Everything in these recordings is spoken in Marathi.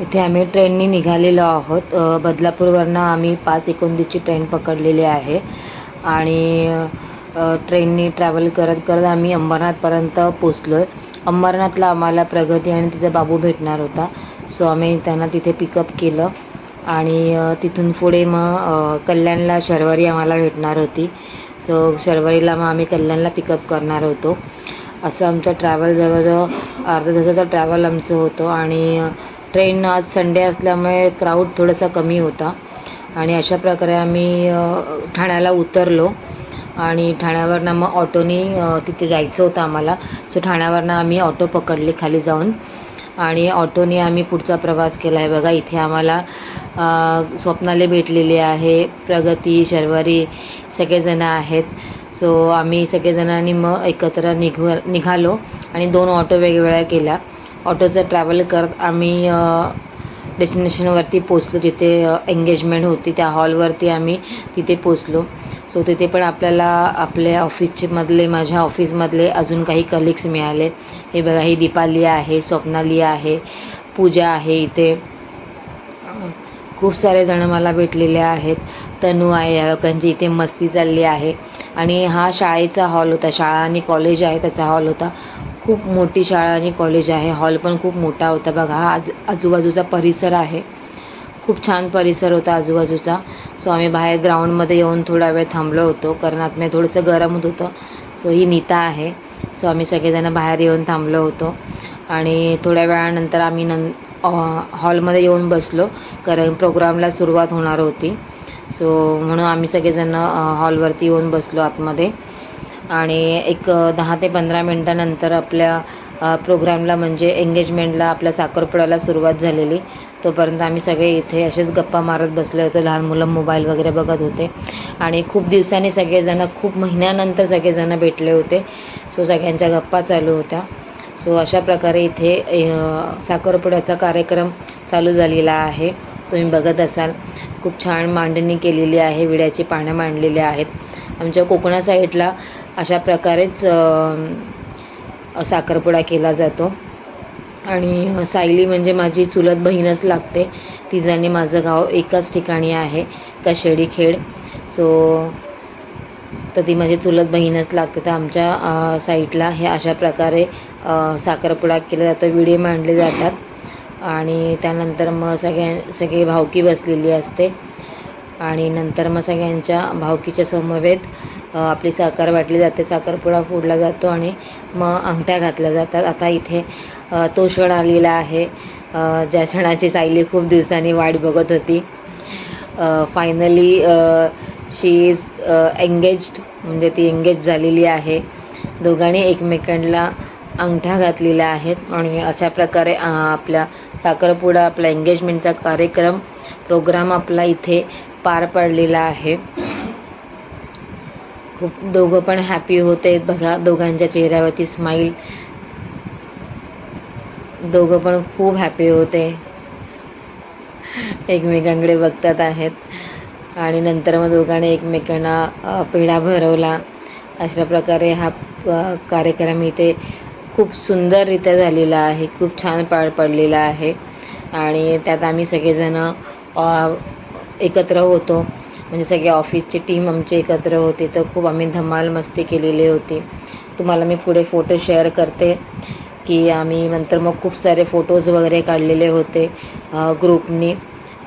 इथे आम्ही ट्रेननी निघालेलो आहोत. बदलापूरवरनं आम्ही पाच एकोणतीसची ट्रेन पकडलेली आहे. आणि ट्रेननी ट्रॅव्हल करत करत आम्ही अंबरनाथपर्यंत पोचलो आहे अंबरनाथला आम्हाला प्रगती आणि तिचा बाबू भेटणार होता. सो आम्ही त्यांना तिथे पिकअप केलं. आणि तिथून पुढे मग कल्याणला शर्वरी आम्हाला भेटणार होती. सो शर्वरीला मग आम्ही कल्याणला पिकअप करणार होतो. असं आमचं ट्रॅव्हल जवळजवळ अर्धा तासाचं ट्रॅव्हल आमचं होतं. आणि ट्रेन आज संडे असल्यामुळे क्राऊड थोडासा कमी होता. आणि अशा प्रकारे आम्ही ठाण्याला उतरलो. आणि ठाण्यावरनं मग ऑटोनी तिथे जायचं होतं आम्हाला. सो ठाण्यावरनं आम्ही ऑटो पकडली खाली जाऊन. आणि ऑटोने आम्ही पुढचा प्रवास केला. आहे बघा इथे आम्हाला स्वप्नाले भेटलेली आहे. प्रगती शर्वरी सगळेजणं आहेत. सो आम्ही सगळेजणांनी मग एकत्र निघू निघालो. आणि दोन ऑटो वेगवेगळ्या केल्या. ऑटोचं ट्रॅव्हल करत आम्ही डेस्टिनेशनवरती पोचलो जिथे एंगेजमेंट होती त्या हॉलवरती आम्ही तिथे पोचलो सो तिथे पण आपल्याला आपल्या ऑफिसचे मधले माझ्या ऑफिसमधले अजून काही कलिग्स मिळाले. हे बघा ही दीपाली आहे स्वप्नाली आहे पूजा आहे इथे. खूप सारे जण मला भेटलेले आहेत. तनू आहे या लोकांची इथे मस्ती चालली आहे. आणि हा शाळेचा हॉल होता. शाळा आणि कॉलेज आहे त्याचा हॉल होता. खूप मोठी शाळा आणि कॉलेज आहे. हॉल पण खूप मोठा होता बघा. हा आज आजूबाजूचा परिसर आहे. खूप छान परिसर होता आजूबाजूचा. सो आम्ही बाहेर ग्राउंडमध्ये येऊन थोडा वेळ थांबलो होतो. कारण आतमध्ये थोडंसं गरम होत होतं. सो ही नीता आहे. सो आम्ही सगळेजणं बाहेर येऊन थांबलो होतो. आणि थोड्या वेळानंतर आम्ही नं हॉलमध्ये येऊन बसलो. कारण प्रोग्रामला सुरुवात होणार होती. सो म्हणून आम्ही सगळेजण हॉलवरती येऊन बसलो आतमध्ये. आणि एक दहा ते पंधरा मिनटानंतर आपल्या प्रोग्रॅमला प्रोग्रामला म्हणजे एंगेजमेंटला आपल्या साखरपुड्याला सुरुवात झालेली. तोपर्यंत आम्ही सगळे इथे असेच गप्पा मारत बसले होते. लहान मुलं मोबाईल वगैरे बघत होते. आणि खूप दिवसांनी सगळेजणं खूप महिन्यानंतर सगळेजणं भेटले होते. सो सगळ्यांच्या गप्पा चालू होत्या. सो अशा प्रकारे इथे साखरपुड्याचा कार्यक्रम चालू झालेला आहे. तुम्ही बघत असाल खूप छान मांडणी केलेली आहे. विड्याची पानं मांडलेली आहेत. आमच्या कोकणा साईडला अशा प्रकारेच साखरपुडा केला जातो. आणि सायली म्हणजे माझी चुलत बहीणच लागते. तिजाने माझं गाव एकाच ठिकाणी आहे कशेडी खेड. सो तर ती माझी चुलत बहीणच लागते. तर आमच्या साईटला साईडला हे अशा प्रकारे साखरपुडा केला जातो. विडे मांडले जातात. आणि त्यानंतर मग सगळ्या सगळी भावकी बसलेली असते. आणि नंतर मग सगळ्यांच्या भावकीच्या समवेत आपली साखर वाटली जाते साखरपुडा फोडला जातो आणि मग अंगठ्या घातल्या जातात. आता इथे तो क्षण आलेला आहे. ज्या क्षणाची सायली खूप दिवसांनी वाट बघत होती. फायनली शी इज एंगेज्ड म्हणजे ती एंगेज झालेली आहे. दोघांनी एकमेकांना अंगठ्या घातलेल्या आहेत आणि अशा प्रकारे आपल्या साखरपुडा आपला एंगेजमेंटचा कार्यक्रम प्रोग्राम आपला इथे पार पडलेला आहे. खूप दोघं पण हॅपी होते. बघा दोघांच्या चेहऱ्यावरती स्माईल दोघं पण खूप हॅपी होते. एकमेकांकडे बघतात आहेत. आणि नंतर मग दोघांनी एकमेकांना पेढा भरवला. अशा प्रकारे हा कार्यक्रम इथे खूप सुंदररित्या झालेला आहे. खूप छान पार पडलेला आहे. आणि त्यात आम्ही सगळेजणं एकत्र होतो. म्हणजे सगळे ऑफिसची टीम आमची एकत्र होती. तर खूप आम्ही धमाल मस्ती केलेली होती. तुम्हाला मी पुढे फोटो शेअर करते की आम्ही नंतर मग खूप सारे फोटोज वगैरे काढलेले होते ग्रुपनी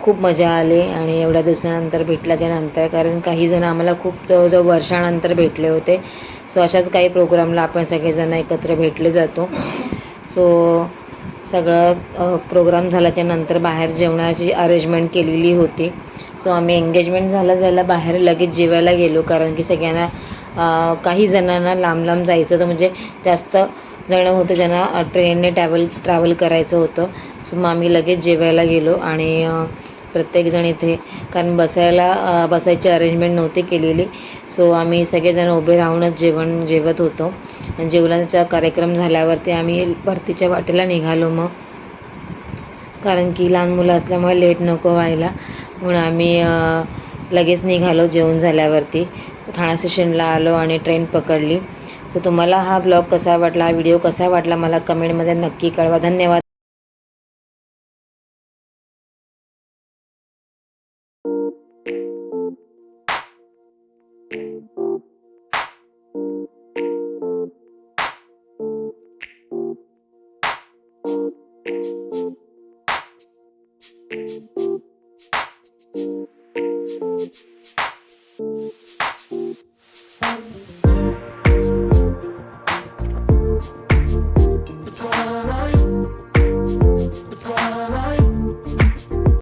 खूप मजा आली आणि एवढ्या दिवसानंतर भेटल्याच्या नंतर कारण काही जण आम्हाला खूप जवळजवळ वर्षानंतर भेटले होते. सो अशाच काही प्रोग्रामला आपण सगळेजण एकत्र भेटले जातो. सो सगळं प्रोग्राम झाल्याच्यानंतर बाहेर जेवणाची अरेंजमेंट केलेली होती. सो आम्ही एंगेजमेंट झालं जायला बाहेर लगेच जेवायला गेलो. कारण की सगळ्यांना काही जणांना लांब लांब जायचं तर म्हणजे जास्त जणं होतं ज्यांना ट्रेनने ट्रॅव्हल ट्रॅव्हल करायचं होतं. सो मग आम्ही लगेच जेवायला गेलो. आणि प्रत्येकजण इथे कारण बसायला बसायची अरेंजमेंट नव्हती केलेली. सो आम्ही सगळेजण उभे राहूनच जेवण जेवत होतो. आणि जेवणाचा कार्यक्रम झाल्यावरती आम्ही भरतीच्या वाटेला निघालो मग. कारण की लहान मुलं असल्यामुळे लेट नको व्हायला. म्हणून आम्ही लगेच निघालो जेवण झाल्यावरती. ठाणा स्टेशनला आलो आणि ट्रेन पकडली. सो तुम्हाला हा ब्लॉग कसा वाटला हा व्हिडिओ कसा वाटला मला कमेंटमध्ये नक्की कळवा. धन्यवाद.